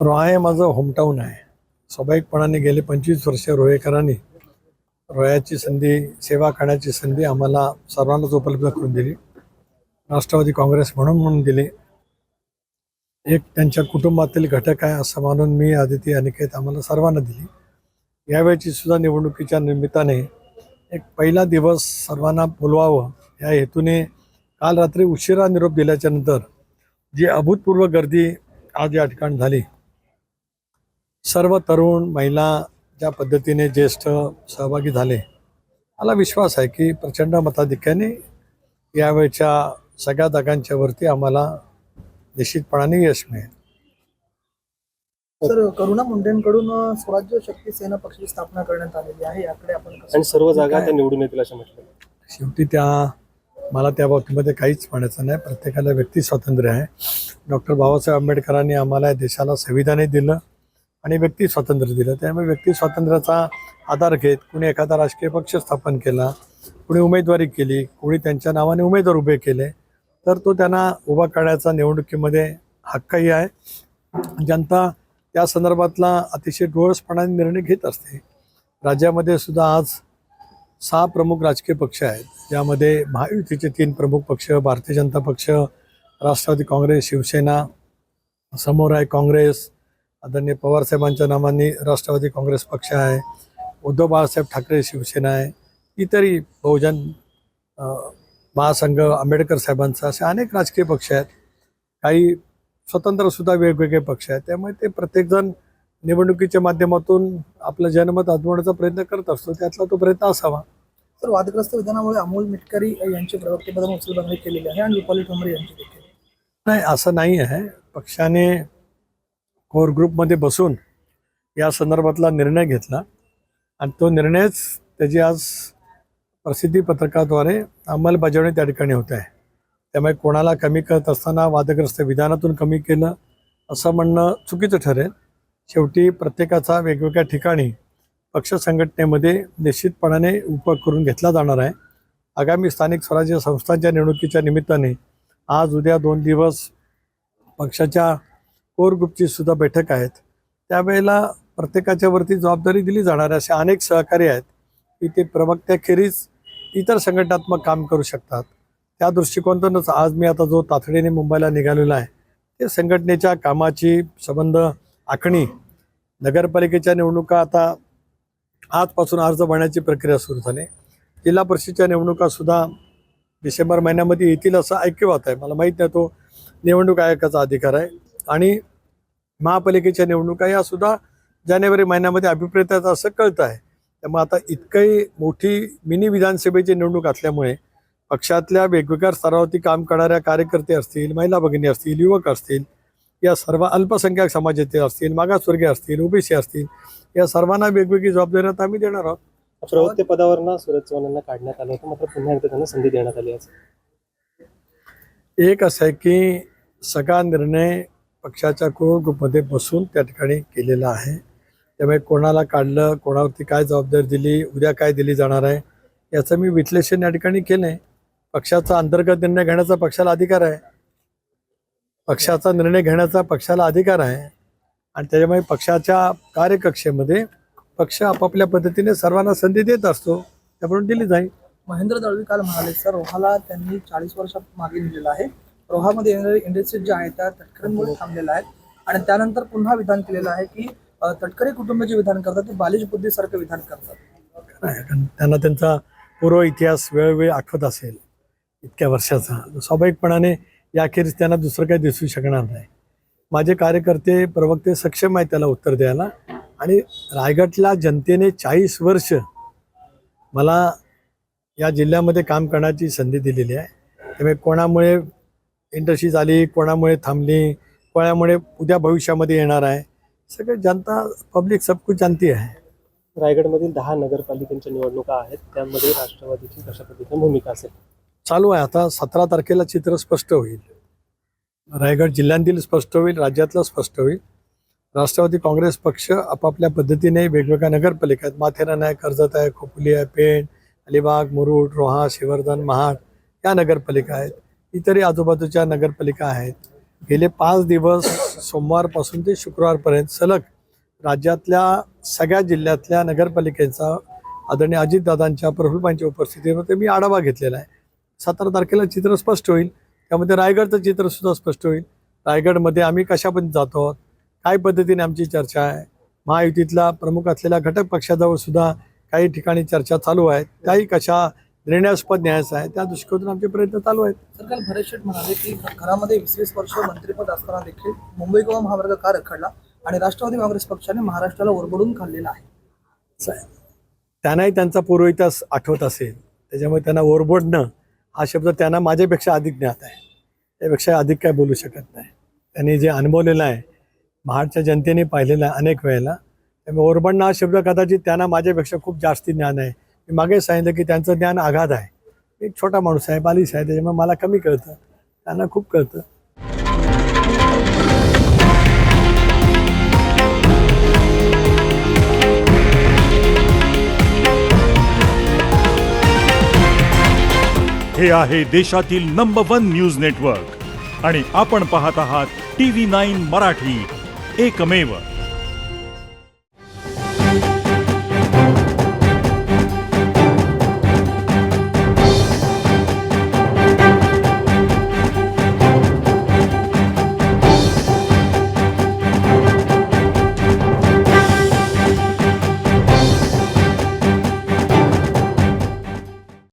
रोहा हे माझं होमटाऊन आहे. स्वाभाविकपणाने गेले पंचवीस वर्ष रोहेकरांनी रोह्याची संधी सेवा करण्याची संधी आम्हाला सर्वांनाच उपलब्ध करून दिली. राष्ट्रवादी काँग्रेस म्हणून म्हणून दिली. एक त्यांच्या कुटुंबातील घटक आहे असं मानून मी आदिती अनिकेत आम्हाला सर्वांना दिली. यावेळची सुद्धा निवडणुकीच्या निमित्ताने एक पहिला दिवस सर्वांना बोलवावं या हेतूने काल रात्री उशिरा निरोप दिल्याच्यानंतर जी अभूतपूर्व गर्दी आज या ठिकाणी झाली. सर्व तरुण महिला ज्या पद्धतीने ज्येष्ठ सहभागी झाले मला विश्वास आहे की प्रचंड मताधिक्याने यावेळच्या सगळ्या जागांच्या वरती आम्हाला निश्चितपणाने यश मिळेल. सर करुणा मुंडेंकडून स्वराज्य शक्ती सेना पक्षाची स्थापना करण्यात आलेली आहे याकडे आपण आणि सर्व जागा त्या निवडून येतील असं म्हटलं. शेवटी त्या मला त्या बाबतीमध्ये काहीच म्हणायचं नाही. प्रत्येकाला व्यक्ती स्वातंत्र्य आहे. डॉक्टर बाबासाहेब आंबेडकरांनी आम्हाला या देशाला संविधानही दिलं. आणि व्यक्ती स्वातंत्र्य दिलं. त्यामुळे व्यक्ती स्वातंत्र्याचा आधार घेत कुणी एखादा राजकीय पक्ष स्थापन केला कुणी उमेदवारी केली कुणी त्यांच्या नावाने उमेदवार उभे केले तर तो त्यांना उभा करण्याचा निवडणुकीमध्ये हक्कही आहे. जनता त्या संदर्भातला अतिशय डोळसपणाने निर्णय घेत असते. राज्यामध्ये सुद्धा आज सहा प्रमुख राजकीय पक्ष आहेत. ज्यामध्ये महायुतीचे तीन प्रमुख पक्ष भारतीय जनता पक्ष राष्ट्रवादी काँग्रेस शिवसेना समोर आहे काँग्रेस आदरणीय पवारसाहेबांच्या नावाने राष्ट्रवादी काँग्रेस पक्ष आहे उद्धव बाळासाहेब ठाकरे शिवसेना आहे इतरही बहुजन महासंघ आंबेडकर साहेबांचा असे अनेक राजकीय पक्ष आहेत. काही स्वतंत्रसुद्धा वेगवेगळे पक्ष आहेत. त्यामुळे ते प्रत्येकजण निवडणुकीच्या माध्यमातून आपलं जनमत आजवण्याचा प्रयत्न करत असतो. त्यातला तो प्रयत्न असावा. सर वादग्रस्त विधानामुळे अमोल मिटकरी यांची प्रवक्तेपदावर उचलबांगडी केलेली आहे आणि रुपाली ठोंबरे यांची देखील. नाही असं नाही आहे. पक्षाने कोर ग्रुपमध्ये बसून या संदर्भातला निर्णय घेतला. आणि तो निर्णयच त्याची आज प्रसिद्धी पत्रकाद्वारे अंमलबजावणी त्या ठिकाणी होत आहे. त्यामुळे कोणाला कमी करत असताना वादग्रस्त विधानातून कमी केलं असं म्हणणं चुकीचं ठरेल. शेवटी प्रत्येकाचा वेगवेगळ्या ठिकाणी पक्ष संघटनेमध्ये निश्चितपणाने उपयोग करून घेतला जाणार आहे. आगामी स्थानिक स्वराज्य संस्थांच्या निवडणुकीच्या निमित्ताने आज उद्या दोन दिवस पक्षाच्या कोर ग्रुपची सुद्धा बैठक आहेत. त्यावेळेला प्रत्येकाच्या वरती जबाबदारी दिली जाणार आहे असे अनेक सहकारी आहेत. की ते प्रवक्त्याखेरीज इतर संघटनात्मक काम करू शकतात. त्या दृष्टिकोनातूनच आज मी आता जो तातडीने मुंबईला निघालेला आहे ते संघटनेच्या कामाची संबंध आखणी नगरपालिकेच्या निवडणुका आता आजपासून अर्ज भरण्याची प्रक्रिया सुरू झाली. जिल्हा परिषदेच्या निवडणुकासुद्धा डिसेंबर महिन्यामध्ये येतील असं ऐक्यवात आहे. मला माहीत नाही तो निवडणूक आयोगाचा अधिकार आहे. आणि महापालिकेच्या निवडणुका या सुद्धा जानेवारी महिन्यामध्ये अभिप्रेत आहेत असं कळतं आहे त्यामुळे आता इतकही मोठी मिनी विधानसभेची निवडणूक असल्यामुळे पक्षातल्या वेगवेगळ्या स्तरावरती काम करणाऱ्या कार्यकर्ते असतील महिला भगिनी असतील युवक असतील या सर्व अल्पसंख्याक समाजाचे असतील मागासवर्गीय असतील ओबीसी असतील या सर्वांना वेगवेगळी जबाबदारी आता आम्ही देणार आहोत. प्रवक्ते पदावर ना सुरज चव्हाणांना काढण्यात आलं होतं मात्र पुन्हा एकदा त्यांना संधी देण्यात आली आहे. एक असं आहे की सगळा निर्णय पक्षाच्या कोमध्ये ग्रुपमध्ये बसून त्या ठिकाणी केलेला आहे. त्यामुळे कोणाला काढलं कोणावरती काय जबाबदारी दिली उद्या काय दिली जाणार आहे याचं मी विश्लेषण या ठिकाणी केलं आहे पक्षाचा अंतर्गत निर्णय घेण्याचा पक्षाला अधिकार आहे. पक्षाचा निर्णय घेण्याचा पक्षाला अधिकार आहे. आणि त्याच्यामुळे पक्षाच्या कार्यकक्षेमध्ये पक्ष आपापल्या पद्धतीने सर्वांना संधी देत असतो त्याप्रमाणे दिली जाईल. महेंद्र दळवी काल म्हणाले सर रोहाला त्यांनी चाळीस वर्षात मागे दिलेला आहे. रोहामध्ये येणारे इंडस्ट्रीज ज्या आहेत त्या तटकऱ्यांमुळे थांबलेल्या आहेत. आणि त्यानंतर पुन्हा विधान केलेलं आहे की तटकरे कुटुंब जे विधान करतात ते बालिश बुद्धीसारखं विधान करतात. त्यांना त्यांचा पूर्व इतिहास वेळोवेळी आठवत असेल इतक्या वर्षाचा. स्वाभाविकपणाने याखेरीज त्यांना दुसरं काही दिसू शकणार नाही. माझे कार्यकर्ते प्रवक्ते सक्षम आहेत त्याला उत्तर द्यायला. आणि रायगडला जनतेने चाळीस वर्ष मला या जिल्ह्यामध्ये काम करण्याची संधी दिलेली आहे. त्यामुळे कोणामुळे इंडस्ट्री झाली कोणामुळे थांबली कोणामुळे उद्या भविष्यामध्ये येणार आहे सगळे जनता पब्लिक सब कुछ जानती आहे. रायगडमधील दहा नगरपालिकांच्या निवडणुका आहेत त्यामध्ये राष्ट्रवादीची कशा पद्धतीने भूमिका असेल? चालू आहे. आता सतरा तारखेला चित्र स्पष्ट होईल. रायगड जिल्ह्यातील स्पष्ट होईल राज्यातलं स्पष्ट होईल. राष्ट्रवादी काँग्रेस पक्ष आपापल्या पद्धतीने वेगवेगळ्या नगरपालिका आहेत. माथेरान आहे कर्जत आहे खोपोली आहे पेण अलिबाग मुरुड रोहा शिवर्धन महाड या नगरपालिका आहेत. इतरही आजूबाजूच्या नगरपालिका आहेत. गेले पाच दिवस सोमवारपासून ते शुक्रवारपर्यंत सलग राज्यातल्या सगळ्या जिल्ह्यातल्या नगरपालिकेचा आदरणीय अजितदादांच्या प्रफुल्लबाईंच्या उपस्थितीमध्ये मी आढावा घेतलेला आहे. सतरा तारखेला चित्र स्पष्ट होईल. त्यामध्ये रायगडचं चित्रसुद्धा स्पष्ट होईल. रायगडमध्ये आम्ही कशापर्यंत जातो आहोत? काय पद्धतीने आमची चर्चा आहे? महायुतीतला प्रमुख असलेल्या घटक पक्षाजवळ सुद्धा काही ठिकाणी चर्चा चालू आहेत त्याही कशा निर्णयास्पद न्यायाचा आहे. त्या दृष्टीकोनातून आमचे प्रयत्न चालू आहेत. सर काल भरत शेठ म्हणाले की घरामध्ये वीस वीस वर्ष मंत्रिपद असताना देखील मुंबई गोवा महामार्ग का रखडला आणि राष्ट्रवादी काँग्रेस पक्षाने महाराष्ट्राला ओरबडून खाल्लेला आहे. त्यांनाही त्यांचा पूर्वइतिहास आठवत असेल. त्याच्यामुळे त्यांना ओरबडणं हा शब्द त्यांना माझ्यापेक्षा अधिक ज्ञात आहे. त्यापेक्षा अधिक काय बोलू शकत नाही. त्यांनी जे अनुभवलेलं आहे महाडच्या जनतेने पाहिलेलं आहे अनेक वेळेला त्यामुळे ओरबडणं हा शब्द कदाचित त्यांना माझ्यापेक्षा खूप जास्ती ज्ञान आहे. मी मागे सांगितलं की त्यांचं ज्ञान आघात आहे. एक छोटा माणूस आहे बालिश आहे त्याच्यामुळे मला कमी कळतं. त्यांना खूप कळतं. हे आहे देशातील नंबर वन न्यूज नेटवर्क आणि आपण पाहत आहात टी व्ही नाईन मराठी. एकमेव.